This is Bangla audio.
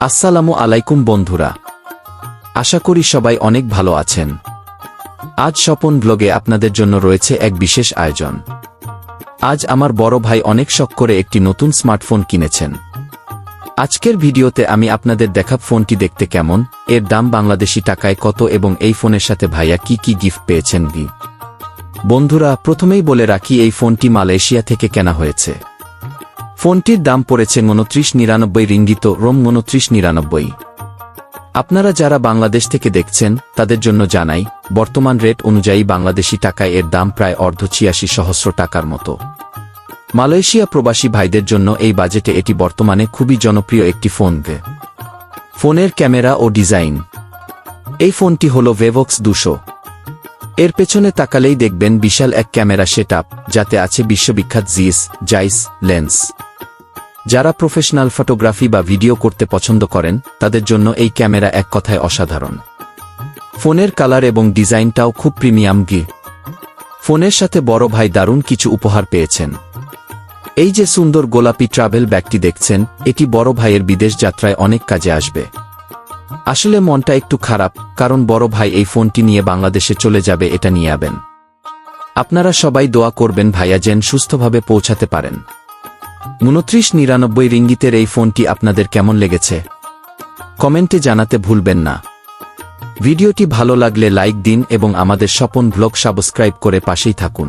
আসসালামু আলাইকুম বন্ধুরা। আশা করি সবাই অনেক ভালো আছেন। আজ স্বপন ব্লগে আপনাদের জন্য রয়েছে এক বিশেষ আয়োজন। আজ আমার বড় ভাই অনেক শখ করে একটি নতুন স্মার্টফোন কিনেছেন। আজকের ভিডিওতে আমি আপনাদের দেখা ফোনটি দেখতে কেমন, এর দাম বাংলাদেশি টাকায় কত এবং এই ফোনের সাথে ভাইয়া কি কি গিফট পেয়েছেন বন্ধুরা, প্রথমেই বলে রাখি এই ফোনটি মালয়েশিয়া থেকে কেনা হয়েছে। ফোনটির দাম পড়েছে উনত্রিশ নিরানব্বই, রিঙ্গিত রোম উনত্রিশ নিরানব্বই। আপনারা যারা বাংলাদেশ থেকে দেখছেন, তাদের জন্য জানাই, বর্তমান রেট অনুযায়ী বাংলাদেশি টাকায় এর দাম প্রায় অর্ধ ছিয়াশি সহস্র টাকার মতো। মালয়েশিয়া প্রবাসী ভাইদের জন্য এই বাজেটে এটি বর্তমানে খুবই জনপ্রিয় একটি ফোন ফোনের ক্যামেরা ও ডিজাইন। এই ফোনটি হল ভেভক্স দুশো। এর পেছনে তাকালেই দেখবেন বিশাল এক ক্যামেরা সেট যাতে আছে বিশ্ববিখ্যাত জিস, জাইস, লেন্স। যারা প্রফেশনাল ফটোগ্রাফি বা ভিডিও করতে পছন্দ করেন, তাদের জন্য এই ক্যামেরা এক কথায় অসাধারণ। ফোনের কালার এবং ডিজাইনটাও খুব প্রিমিয়াম গি ফোনের সাথে বড় ভাই দারুণ কিছু উপহার পেয়েছেন। এই যে সুন্দর গোলাপি ট্রাভেল ব্যাগটি দেখছেন, এটি বড় ভাইয়ের বিদেশ যাত্রায় অনেক কাজে আসবে। আসলে মনটা একটু খারাপ, কারণ বড় ভাই এই ফোনটি নিয়ে বাংলাদেশে চলে যাবে, এটা নিয়ে আবেন। আপনারা সবাই দোয়া করবেন ভাইয়া যেন সুস্থভাবে পৌঁছাতে পারেন। উনত্রিশ নিরানব্বই রিঙ্গিতের এই ফোনটি আপনাদের কেমন লেগেছে? কমেন্টে জানাতে ভুলবেন না। ভিডিওটি ভালো লাগলে লাইক দিন এবং আমাদের স্বপন ব্লগ সাবস্ক্রাইব করে পাশেই থাকুন।